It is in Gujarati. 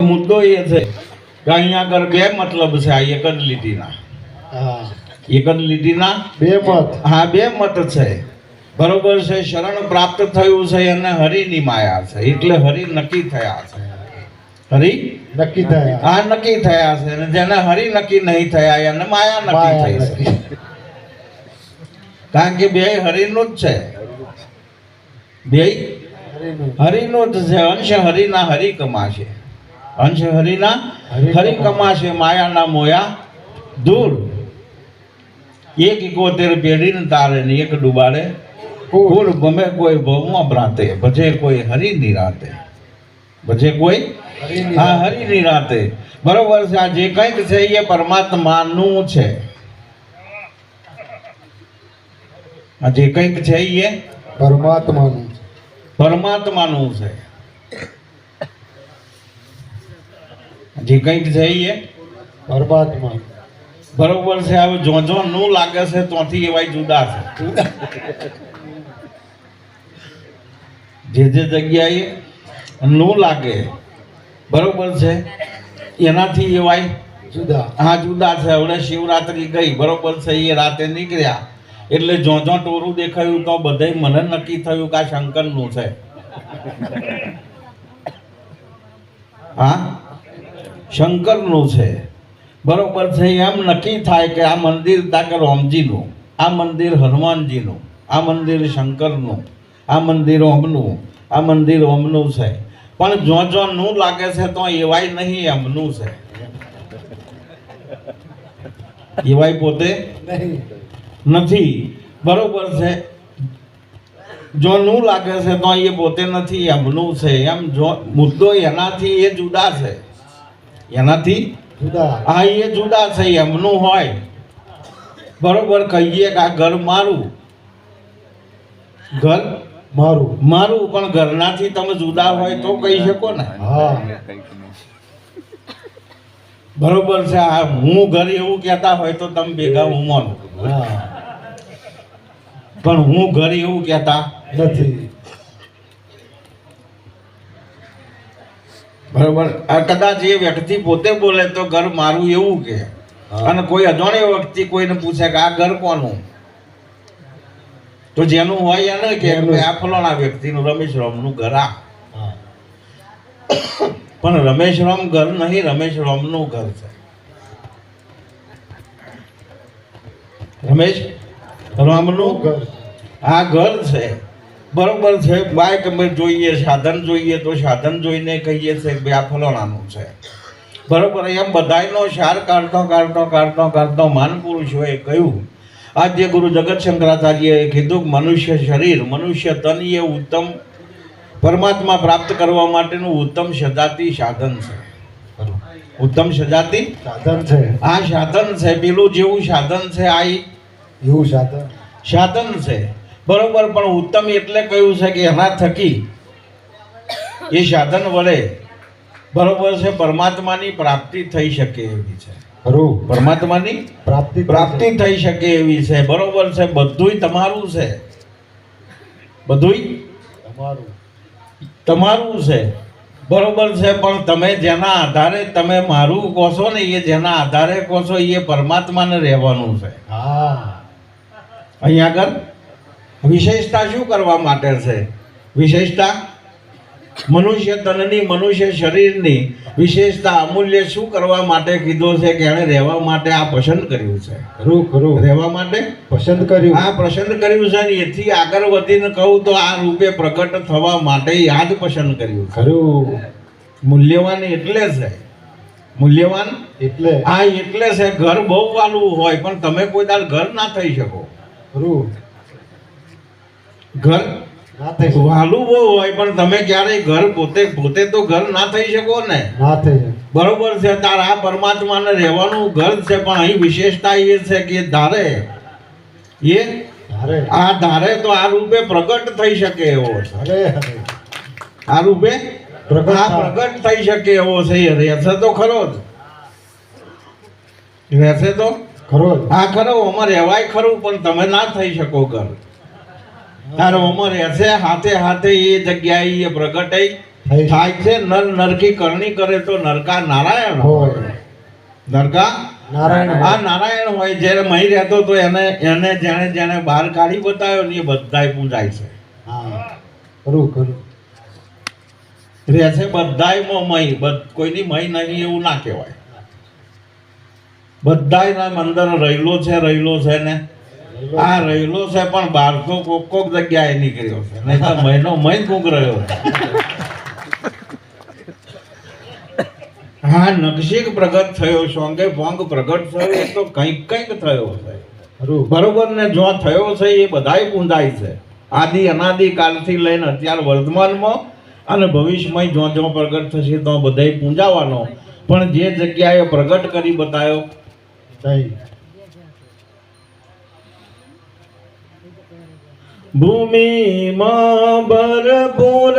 મુદ્દો એ છે કે અહીંયા આગળ બે મતલબ છે આ એક જ લીટીના. એક જ લીટીના? બે મત. હા બે મત છે. બરોબર છે શરણ પ્રાપ્ત થયું છે અને હરિની માયા છે. એટલે હરિ નક્કી થયા છે. હરિ? નક્કી થયા. આ નક્કી થયા છે. અને જેને હરિ નક્કી નહીં થયા એને માયા નક્કી થઈ છે. કારણ કે બે હરિનું જ છે. બે. હરિનો જ છે. અંશ હરિના હરિ કમાશે. અંશ હરિના હરિ કમાશે માયાના મોયા. દૂર એક એકોતેર પેઢીને તારે ને એક ડુબાડે. કુળ. ગમે કોઈ ભવમાં ભ્રાતે ભજે કોઈ હરિ નિરાતે ભજે કોઈ હા હરિ નિરાતે બરોબર છે આ જે કંઈક છે એ પરમાત્માનું છે. આ જે કંઈક છે એ પરમાત્માનું પરમાત્માનું છે. જે કંઈક જઈએ બરબાદમાં બરોબર છે, હવે જો જો નું લાગે છે ત્યાંથી એવાય જુદા છે. જે જે જગ્યાએ નું લાગે, બરોબર છે, એનાથી એવાય જુદા. હા, જુદા છે હવે શિવરાત્રી ગઈ, બરોબર છે, એ રાતે નીકળ્યા. એટલે જો જો ટોરું દેખાયું તો બધાય મને નક્કી થયું કે આ શંકરનું છે. હા? શંકરનું છે. બરોબર છે, એમ નક્કી થાય કે આ મંદિર દાખલ ઓમજીનું, આ મંદિર હનુમાનજીનું, આ મંદિર શંકરનું, આ મંદિર ઓમનું, આ મંદિર ઓમનું છે. પણ જો જો નું લાગે છે તો એવાય નહીં એમનું છે. એવાય પોતે નથી. બરોબર છે. જો નું લાગે છે તો એ પોતે નથી એમનું છે. એમ જો, મુદ્દો એનાથી એ જુદા છે. એનાથી જુદા. આ એ જુદા છે એમનું હોય. બરોબર કહીએ કે આ ઘર મારું. ઘર મારું. મારું પણ ઘરનાથી તમે જુદા હોય તો કહી શકો ને. હા. બરોબર છે આ હું ઘર એવું કહેતા હોય તો તમે ભેગા હું માનું હા. પણ હું ઘર એવું કહેતા નથી. બરોબર? કદાચ એ વ્યક્તિ પોતે બોલે તો ઘર મારું એવું કે. અને કોઈ અજાણ્યો વ્યક્તિ કોઈને પૂછે કે આ ઘર કોનું? તો જેનું હોય એને કે. આ ફલાણા વ્યક્તિનું રમેશ રામનું ઘર આ. પણ રમેશ રામ ઘર નહીં રમેશ રામનું ઘર છે. રમેશ રામનું ઘર. આ ઘર છે. બરોબર છે. બાઇક અમે જોઈએ સાધન જોઈએ તો સાધન જોઈને કહીએ છીએ કે ભાઈ આ ફલાણાનું છે. બરોબર એમ બધાયનો સાર કાઢતો કાઢતો કાઢતો કાઢતો માનપુરુષોએ કહ્યું આદ્ય ગુરુ જગત શંકરાચાર્યએ કીધું કે મનુષ્ય શરીર મનુષ્ય તન એ ઉત્તમ પરમાત્મા પ્રાપ્ત કરવા માટેનું ઉત્તમ સજાતી સાધન છે. ઉત્તમ સજાતી સાધન છે. આ સાધન છે પેલું જેવું સાધન છે આ એવું સાધન. સાધન છે. બરોબર પણ ઉત્તમ એટલે કહ્યું છે કે એના થકી એ સાધન વડે બરોબર છે પરમાત્માની પ્રાપ્તિ થઈ શકે એવી છે. ખરું પરમાત્માની પ્રાપ્તિ પ્રાપ્તિ થઈ શકે એવી છે. બરોબર છે બધુંય તમારું છે. બધુંય? તમારું. તમારું છે. બરોબર છે પણ તમે જેના આધારે તમે મારું કહો છો ને એ જેના આધારે કહો છો એ પરમાત્માને રહેવાનું છે. હા. અહીંયા આગળ? વિશેષતા શું કરવા માટે છે? વિશેષતા? મનુષ્ય તનની મનુષ્ય શરીરની વિશેષતા અમૂલ્ય શું કરવા માટે કીધો છે કે એણે રહેવા માટે આ પસંદ કર્યું છે? ખરું ખરું રહેવા માટે? પસંદ કર્યું. આ પસંદ કર્યું છે ને એથી આગળ વધીને કહું તો આ રૂપે પ્રગટ થવા માટે યાદ પસંદ કર્યું ખરું. મૂલ્યવાન એટલે છે. મૂલ્યવાન? એટલે. આ એટલે છે. ઘર બહુ વાલું હોય પણ તમે કોઈ દાળ ઘર ના થઈ શકો. ખરું ઘર. વાલું બહુ હોય પણ તમે ક્યારેય ઘર પોતે પોતે તો ઘર ના થઈ શકો ને? ના થઈ બરોબર છે તારા આ પરમાત્માને રહેવાનું ઘર છે પણ અહીં વિશેષતા એ છે કે ધારે એ આ ધારે તો આ રૂપે પ્રગટ થઈ શકે એવો છે. આ રૂપે પ્રગટ આ પ્રગટ થઈ શકે એવો છે એ રહેશે તો ખરો જ. રહેશે તો? ખરો આ ખરો આમાં રહેવાય ખરું પણ તમે ના થઈ શકો ઘર. તારો આમાં રહેશે હાથે હાથે એ જગ્યાએ એ પ્રગટાઈ થાય છે. નર નરકી કરણી કરે તો નરકા નારાયણ હોય. નરકા નારાયણ આ નારાયણ હોય જ્યારે મહી રહેતો તો એને એને જેણે જેણે બહાર કાઢી બતાવ્યો ને એ બધાય પૂજાય છે. હા. ખરું ખરું રહે છે બધાયમાં મહી કોઈની મહી નહીં એવું ના કહેવાય. બધાયના મંદર રહેલો છે રહેલો છે ને. આ રહેલો છે પણ બહાર તો કોક કોક જગ્યાએ નીકળ્યો છે. નહીં તો મહિનો મહિન કોક રહ્યો હા નકશીક પ્રગટ થયો સોંગે ભોંગ પ્રગટ થયો એ તો કંઈક કંઈક થયો છે. બરોબર ને જો થયો છે એ બધાય પૂંજાય છે. આદિ અનાદિ કાલથી લઈને અત્યાર વર્તમાનમાં અને ભવિષ્યમાં જો જો પ્રગટ થશે તો બધાય પૂંજાવાનો. પણ જે જગ્યાએ પ્રગટ કરી બતાવ્યો થાય ભૂમિમાં ભરપૂર